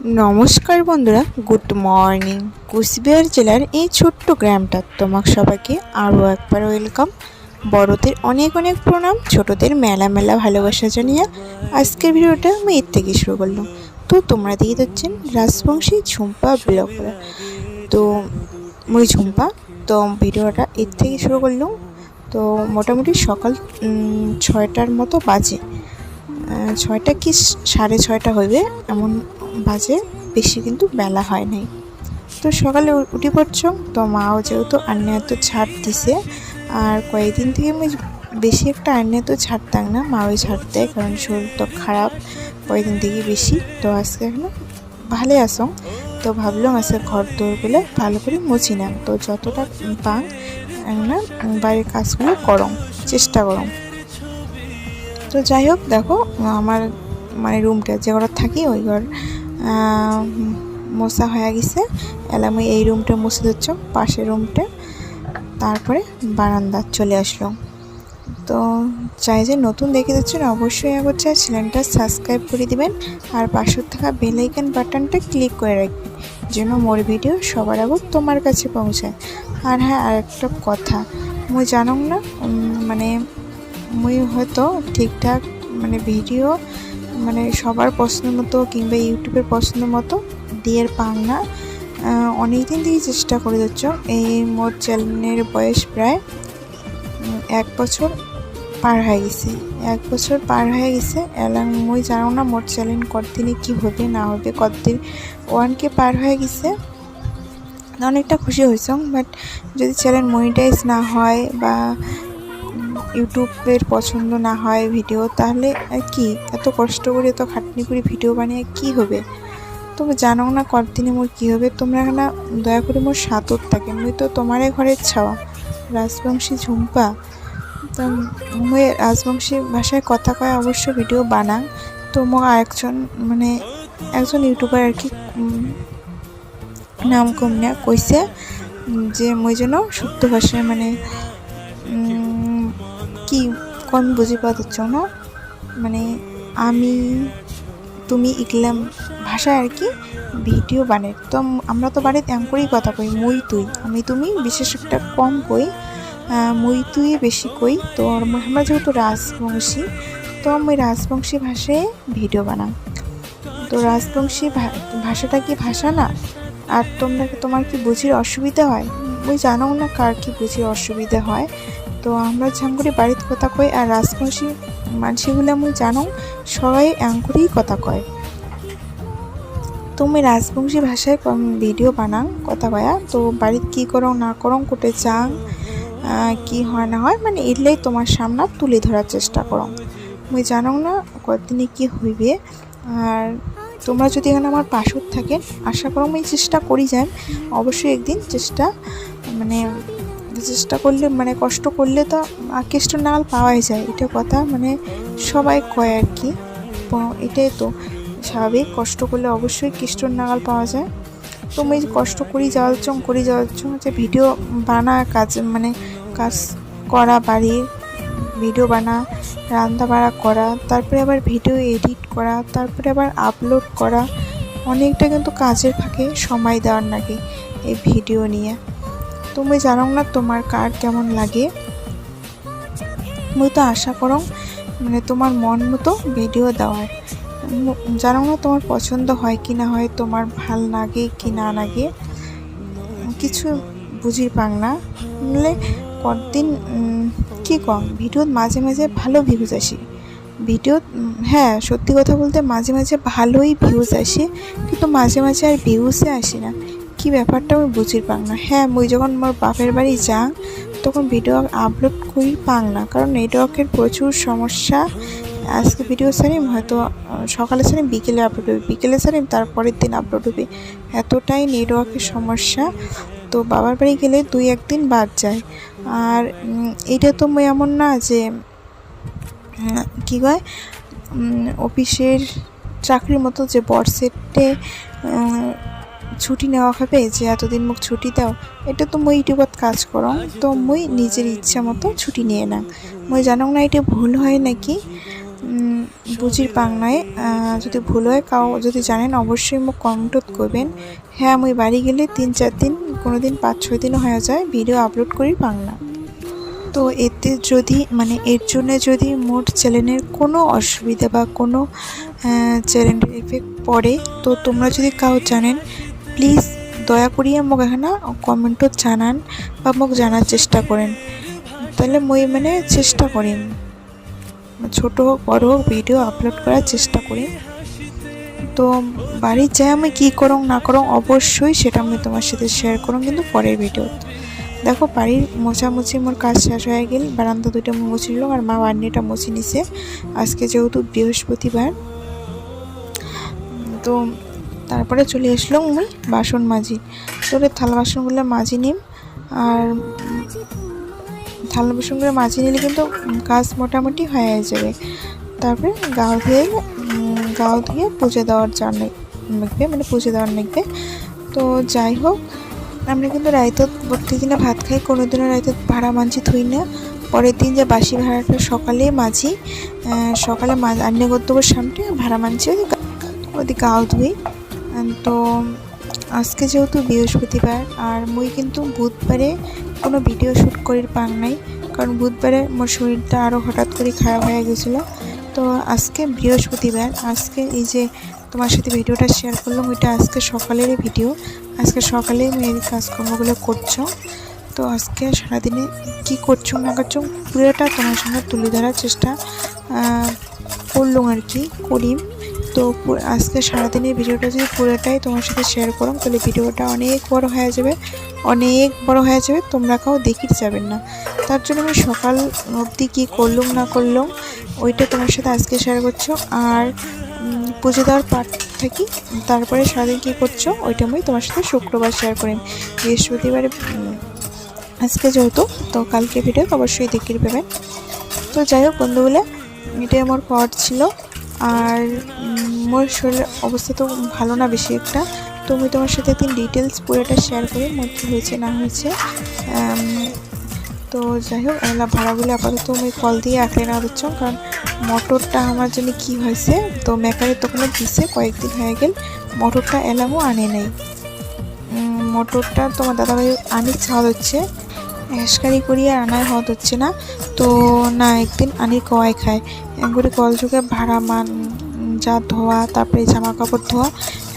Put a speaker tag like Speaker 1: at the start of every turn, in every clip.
Speaker 1: নমস্কার বন্ধুরা, good morning. Cooch Behar জেলার এই ছোট্ট গ্রামটা তোমাক সবাইকে আরও একবার ওয়েলকাম। বড়দের অনেক অনেক প্রণাম, ছোটদের মেলা মেলা ভালোবাসা জানিয়ে আজকের ভিডিওটা আমি এর থেকে শুরু করলাম। তো তোমরা দেখে দিচ্ছেন রাজবংশী ঝুম্পা ব্লগ। তো মুই ঝুম্পা, তো ভিডিওটা এর থেকে শুরু করলাম। তো মোটামুটি সকাল ছয়টার মতো বাজে। ছয়টা কি সাড়ে ছয়টা হইবে এমন বাজে, বেশি কিন্তু বেলা হয় নাই। তো সকালে উঠে পড়ছ, তো মাও যেহেতু আন্নে এত ছাড় দিছে, আর কয়েকদিন থেকে আমি বেশি একটা আন্নে তো ছাড়তাম না মাও ছাড় দেয়, কারণ শরীর তো খারাপ, কয়েকদিন থেকে বেশি। তো আজকে এখন ভালো আসো তো ভাবলাম আজকে ঘর দৌড়গুলো ভালো করে মুছি না তো যতটা পান না বাড়ির কাজগুলো করম চেষ্টা করম তো যাই হোক, দেখো, আমার মানে রুমটা যে ঘর থাকি, ওই ঘর মোছা হয়ে গেছে। এলা আমি এই রুমটা মুছে দিচ্ছ পাশের রুমটা তারপরে বারান্দা চলে আসলো তো চাই যে নতুন দেখে দিচ্ছেন অবশ্যই একবার চাই চ্যানেলটা সাবস্ক্রাইব করে দিবেন। আর পাশের থাকা বেল আইকন বাটনটা ক্লিক করে রাখবেন, যেন মোর ভিডিও সবার আগে তোমার কাছে পৌঁছায়। আর হ্যাঁ আর একটা কথা, মুই জানো না মানে মুই হয়তো ঠিকঠাক মানে ভিডিও মানে সবার পছন্দ মতো কিংবা ইউটিউবের পছন্দ মতো দিয়ে পাং না অনেক দিন থেকে চেষ্টা করে যাচ্ছ। এই মোট চ্যানেলের বয়স প্রায় এক বছর পার হয়ে গেছে। এক বছর পার হয়ে গেছে। এলাম মুই জানো না মোট চ্যানেল কতদিনে কি হবে, না হবে, কতদিন ওয়ানকে পার হয়ে গেছে। অনেকটা খুশি হয়েছ বাট যদি চ্যানেল মনিটাইজ না হয় বা ইউটিউবের পছন্দ না হয় ভিডিও, তাহলে কি? এত কষ্ট করে এত খাটনি করে ভিডিও বানিয়ে কি হবে? তবে জানো না কতদিনে মোর কী হবে? তোমরা না দয়া করে মোর সাতর থাকে, মুই তো তোমারে ঘরের ছাওয়া। রাজবংশী ঝুম্পা। তো মুই রাজবংশী ভাষায় কথা কয় অবশ্য ভিডিও বানাং। তো মোক আরেকজন মানে একজন ইউটিউবার আর কি নাম কম না, কইছে যে মই যেন শুদ্ধ ভাষায় মানে কি কম বুঝি পাচ্ছ না। মানে আমি, তুমি ইগলাম ভাষায় আর কি ভিডিও বানাই। তো আমরা তো বাড়িতে এম করেই কথা কই, মুই তুই। আমি তুমি বিশেষ একটা কম কই মুই তুই বেশি কই। তো আমরা যেহেতু রাজবংশী, তো আমি রাজবংশী ভাষায় ভিডিও বানাই। তো রাজবংশী ভাষাটা কি ভাষা না? আর তোমরা, তোমার কি বুঝির অসুবিধা হয়? মুই জানাও না কার কি বুঝির অসুবিধা হয়। তো আমরা ঝাঙ্গুরি বাড়িতে কথা কই আর রাজবংশী মানুষগুলো মুই জানো, সবাই অ্যাঙ্করেই কথা কয়। তুমি রাজবংশী ভাষায় ভিডিও বানাং কথা কয়া তো বাড়িতে কী করো, না করো, কোটে চাং কি হয়, না হয় মানে এগুলাই তোমার সামনে তুলে ধরার চেষ্টা করো। মুই জানো না কতদিনে কি হইবে, আর তোমরা যদি এখানে আমার পাশত থাকেন আশা করো আমি চেষ্টা করি, যাই। অবশ্যই একদিন চেষ্টা মানে চেষ্টা করলে মানে কষ্ট করলে তো কেষ্ট নাল পাওয়াই যায়, এটা কথা মানে সবাই কয় আর কি। এটাই তো, স্বাভাবিক, কষ্ট করলে অবশ্যই কৃষ্ণর নাগাল পাওয়া যায়। তো আমি কষ্ট করি যাওয়ার চং করি যাওয়ার চং যে ভিডিও বানা, কাজ মানে কাজ করা বাড়ির ভিডিও বানা, রান্না বাড়া করা, তারপরে আবার ভিডিও এডিট করা, তারপরে আবার আপলোড করা, অনেকটা কিন্তু কাজের ফাঁকে সময় দেওয়ার নাকি এই ভিডিও নিয়ে। তুমি জানো না তোমার কার কেমন লাগে? মুই তো আশা করো মানে তোমার মন মতো ভিডিও দেওয়ার। জানো না তোমার পছন্দ হয় কি না হয়, তোমার ভালো লাগে কি না লাগে? কিছু বুঝি পাং না। নাহলে কতদিন কি কম? ভিডিওত মাঝে মাঝে ভালো ভিউজ আসে। ভিডিও হ্যাঁ সত্যি কথা বলতে মাঝে মাঝে ভালোই ভিউজ আসে, কিন্তু মাঝে মাঝে আর ভিউজে আসে না। কি ব্যাপারটা আমি বুঝি পাং না। হ্যাঁ মুই যখন মোর বাপের বাড়ি যাং, তখন ভিডিও আপলোড করি পাং না, কারণ নেটওয়ার্কের প্রচুর সমস্যা। আজকে ভিডিও সারিম হয়তো সকালে সারিম বিকেলে আপলোড হবে বিকেলে সারিম তারপরের দিন আপলোড হবে এতটাই নেটওয়ার্কের সমস্যা। তো বাবার বাড়ি গেলে দুই একদিন বাদ যায়। আর এটা তো এমন না যে কী কয় অফিসের চাকরির মতো যে বর্ষেটে ছুটি নেওয়া হবে যে এতদিন মোক ছুটি দাও এটা তো মই ইউটিউবত কাজ করো তো মই নিজের ইচ্ছা মতো ছুটি নিয়ে নাম। মই জানো না এটা ভুল হয় নাকি? বুঝির পাংনায় আহ, যদি ভুল হয় কাউ যদি জানেন অবশ্যই মোক কমেন্টত করবেন হ্যাঁ মুই বাড়ি গেলে তিন চার দিন কোনো দিন পাঁচ ছয় দিনও হয়ে যায় ভিডিও আপলোড করি পাং না। তো এতে যদি মানে এর জন্য যদি মোট চ্যানেলের কোনো অসুবিধা বা কোনো চ্যানেলের এফেক্ট পড়ে তো তোমরা যদি কাউ জানেন প্লিজ দয়া করিয়ে মোক এখানে কমেন্টত জানান বা মোক জানার চেষ্টা করেন। তাহলে মই মানে চেষ্টা করিম। ছোট হোক, বড় হোক, ভিডিও আপলোড করার চেষ্টা করি তো বাড়ির যাই আমি কী করং না করং অবশ্যই সেটা আমি তোমার সাথে শেয়ার করুন কিন্তু পরের ভিডিও দেখো, বাড়ির মোছামুছি মোর কাজ শেষ হয়ে গেল, বারান্দা দুইটা মুছিল আর মা বান্নিটা মুছি নিছে। আজকে যেহেতু বৃহস্পতিবার, তো তারপরে চলে আসলো আমি বাসন মাজি। তোরে থালা বাসনগুলো মাজি নিম। আর থালা বাসনগুলো মাজি নিলে কিন্তু কাজ মোটামুটি হয়ে যাবে। তারপরে গাও ধুয়ে গাও ধুয়ে পুজো দেওয়ার জন্য লাগবে মানে পুজো দেওয়ার লাগবে তো যাই হোক, আমরা কিন্তু রায়তত প্রত্যেকদিনে ভাত খাই কোনো দিনও রায়তত ভাড়া মানছি থুই না। পরের দিন যে বাসি ভাড়াটা সকালে মাঝি সকালে আন্নে গন্তব্যের সামনে ভাড়া মানছি ওই গাও ধুই তো আজকে যেহেতু বৃহস্পতিবার, আর মুই কিন্তু বুধবারে কোনো ভিডিও শ্যুট করির পাং নাই, কারণ বুধবারে মোর শরীরটা আরও হঠাৎ করে খারাপ হয়ে গেছিল। তো আজকে বৃহস্পতিবার, আজকে এই যে তোমার সাথে ভিডিওটা শেয়ার করলাম, ওইটা আজকে সকালেরই ভিডিও আজকে সকালে এই কাজকর্মগুলো করছ। তো আজকে সারাদিনে কি করছ না করছ? পুরোটা তোমার সঙ্গে তুলে ধরার চেষ্টা করলাম আর কি করি তো আজকে সারাদিনের ভিডিওটা যদি পুরোটাই তোমার সাথে শেয়ার করো তাহলে ভিডিওটা অনেক বড় হয়ে যাবে, অনেক বড় হয়ে যাবে তোমরা কাউ দেখিতে যাবেন না। তার জন্য আমি সকাল অবধি কী করলুম, না করলুম, ওইটা তোমার সাথে আজকে শেয়ার করছ। আর পুজো দেওয়ার পাঠ থাকি তারপরে সারাদিন কী করছ, ওইটা আমি তোমার সাথে শুক্রবার শেয়ার করি বৃহস্পতিবারে আজকে যেহেতু, তো কালকে ভিডিও অবশ্যই দেখিয়ে পাবেন তো যাই হোক বন্ধুগুলো, এটাই আমার পাওয়ার ছিল। আর মোর শরীরের অবস্থা তো ভালো না বেশি একটা। তো আমি তোমার সাথে একদিন ডিটেলস পুরোটা শেয়ার করি মোর কী হয়েছে, না হয়েছে। তো যাই হোক এলা ভাড়াগুলো আপাতত আমি কল দিয়ে আঁকড়ে না দিচ্ছ কারণ মোটরটা আমার জন্য কি হয়েছে? তো মেকারের দোকানে দিছে, কয়েকদিন হয়ে গেল, মোটরটা এলামও আনে নাই। মোটরটা তোমার দাদাভাই আনি ছাদ হচ্ছে। অ্যাসকারি করি আর আনায় হওয়া হচ্ছে না। তো না একদিন আনি কয় খায়। করে কল যুগে ভাড়া মান যা ধোয়া তারপরে জামা কাপড় ধোয়া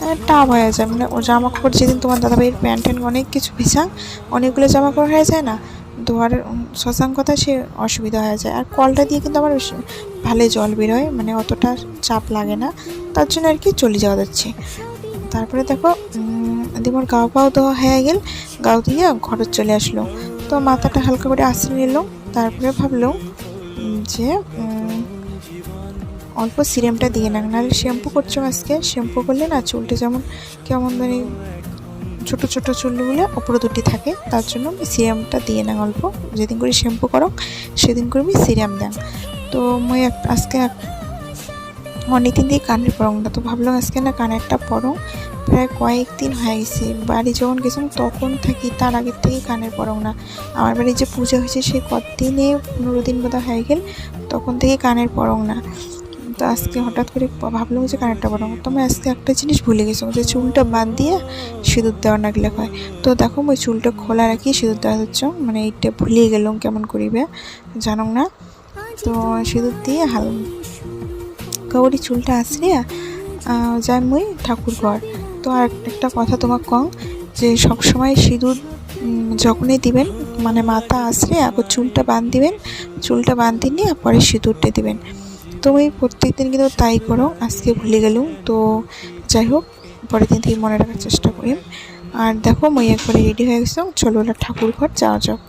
Speaker 1: আহ, টাপ হয়ে যায়। মানে ও জামা কাপড় যেদিন তোমার দাদাভাইয়ের প্যান্ট ট্যান্ট অনেক কিছু ভিজা অনেকগুলো জামা কাপড় হয়ে যায় না ধোয়ার শশাঙ্কতা সে অসুবিধা হয়ে যায়। আর কলটা দিয়ে কিন্তু আমার ভালো জল বেরোয় মানে অতটা চাপ লাগে না। তার জন্য আর কি চলে যাওয়া যাচ্ছে। তারপরে দেখো দিমর গাও পাও দেওয়া হয়ে গেল। গাও দিয়ে ঘরে চলে আসলো। তো মাথাটা হালকা করে আশ্রয় নিল, তারপরে ভাবলো যে অল্প সিরামটা দিয়ে না নাহলে শ্যাম্পু করছ আজকে, শ্যাম্পু করলে না চুলটা যেমন কেমন মানে ছোটো ছোট চুলগুলো ওপরে দুটি থাকে, তার জন্য আমি সিরামটা দিয়ে না অল্প। যেদিন করে শ্যাম্পু করো, সেদিন করে আমি সিরাম দেন তো মই আজকে অনেকদিন দিয়ে কানের পরং না তো ভাবলাম আজকে না কানেরটা পরং প্রায় কয়েকদিন হয়ে গেছে। বাড়ি যখন গেছিলাম, তখন থাকি, তার আগের থেকে কানের পরং না। আমার বাড়ি যে পূজা হয়েছে, সে কতদিনে পনেরো দিন বোধ হয়ে গেল, তখন থেকে কানের পরং না। তো আজকে হঠাৎ করে ভাবলাম যে কানেরটা পরং তো আমি আজকে একটা জিনিস ভুলে গেছিলাম যে চুলটা বাদ দিয়ে সিঁদুর দেওয়া নাগলে হয়। তো দেখো ওই চুলটা খোলা রাখি সিঁদুর দেওয়া হচ্ছে। মানে এইটা ভুলিয়ে গেলাম, কেমন করিবে জানো না? তো সিঁদুর দিয়ে হাল কাউরি চুলটা আসরিয়া যাই মুই ঠাকুর ঘর। তো আর একটা কথা তোমাকে কম যে সবসময় সিঁদুর যখনই দিবেন মানে মাথা আসলে আগে চুলটা বাঁধ দিবেন চুলটা বাঁধি নিয়ে পরে সিঁদুরটা দিবেন। তো ওই প্রত্যেকদিন কিন্তু তাই করো, আজকে ভুলে গেলুম, তো যাই হোক, পরের দিন থেকে মনে রাখার চেষ্টা করি আর দেখো, মই একবারে রেডি হয়ে গেছিলাম চলো ওলা ঠাকুর ঘর যাওয়া যাক।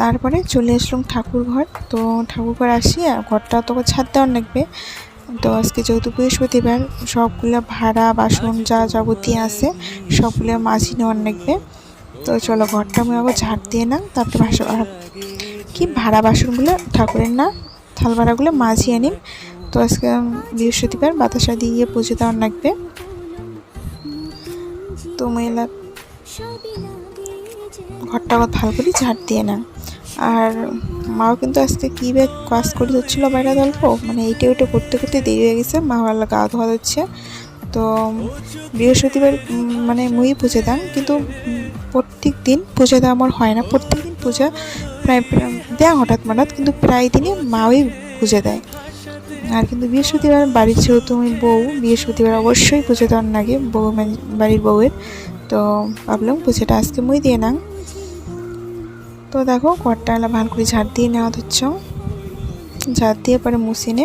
Speaker 1: তারপরে চলে আসলাম ঠাকুর ঘর, তো ঠাকুর ঘর আসি, আর ঘরটা তোকে ছাদ দেওয়ার লাগবে। তো আজকে যেহেতু বৃহস্পতিবার, সবগুলো ভাড়া, বাসন যা যাবতীয় আছে, সবগুলো মাঝি নেওয়ার লাগবে তো চলো ঘরটা আমি আবার ঝাড় দিয়ে না তারপরে আর কি ভাড়া বাসনগুলো? ঠাকুরের না থাল ভাড়াগুলো মাঝি আনিম। তো আজকে বৃহস্পতিবার, বাতাসা দিয়ে পুজো দেওয়ার লাগবে তো মহিলা, ঘরটা আবার ভালো করে ঝাড় দিয়ে না আর মাও কিন্তু আজকে কী ব্যাগ কাজ করে দিচ্ছিল বাইরে গল্প? মানে এইটা ওইটা করতে করতে দেরি হয়ে গেছে, মা গা ধোয়া দিচ্ছে। তো বৃহস্পতিবার মানে মুই পুজো দাম কিন্তু প্রত্যেক দিন পুজো দেওয়া আমার হয় না। প্রত্যেক দিন পূজা প্রায় দেয় হঠাৎ হঠাৎ কিন্তু প্রায় দিনই মাওই পুজো দেয়। আর কিন্তু বৃহস্পতিবার বাড়ির যেহেতু আমি বউ, বৃহস্পতিবার অবশ্যই পুজো দেওয়ার লাগে বউ মানে বাড়ির বউয়ের। তো ভাবলাম পুজোটা আজকে মুই দিয়ে নাম। তো দেখো ঘরটা ভালো করে ঝাড় দিয়ে নেওয়া হচ্ছে ঝাড় দিয়ে পরে মুছে নে।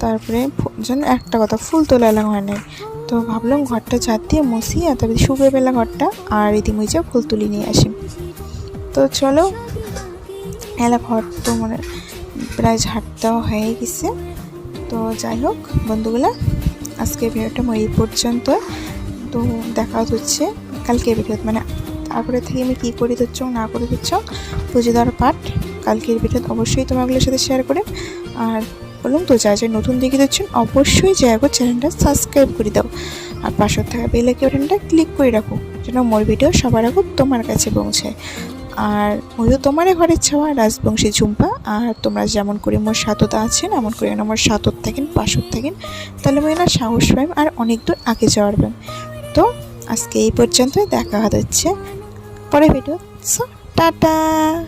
Speaker 1: তারপরে যেন একটা কথা, ফুল তোলা এলা হয় নাই। তো ভাবলাম ঘরটা ঝাড় দিয়ে মুছি আর তারপরে শুকিয়ে পেলা ঘরটা। আর মুইচা ফুল তুলি নিয়ে আসি। তো চলো এলা ঘর তো মানে প্রায় ঝাড় দেওয়া হয়ে গেছে। তো যাই হোক, বন্ধুগুলা আজকে ভিডিওটা এই পর্যন্ত তো দেখা হচ্ছে কালকে ভিডিও মানে তারপরে থেকে আমি কী করে দিচ্ছ না করে দিচ্ছ পুজো দেওয়ার পাঠ, কালকের ভিডিও অবশ্যই তোমাগুলোর সাথে শেয়ার করে। আর বললাম তো যা যা নতুন দেখে দিচ্ছেন অবশ্যই জায়গা চ্যানেলটা সাবস্ক্রাইব করে দাও। আর পাশে থাকা বেল আইকনটা ক্লিক করে রাখো, যেন মোর ভিডিও সবার আগে তোমার কাছে পৌঁছায়। আর ওইও তোমার ঘরের ছাওয়া রাজবংশী ঝুম্পা, আর তোমরা যেমন করে মোর সাততা আছেন, এমন করে আমার সাতত থাকেন পাশত থাকেন, তাহলে মই না সাহস পাইম, আর অনেক দূর আগে যাওয়ার পাইম। তো আজকে এই পর্যন্তই, দেখা হচ্ছে পরে ভিডিও সো টাটা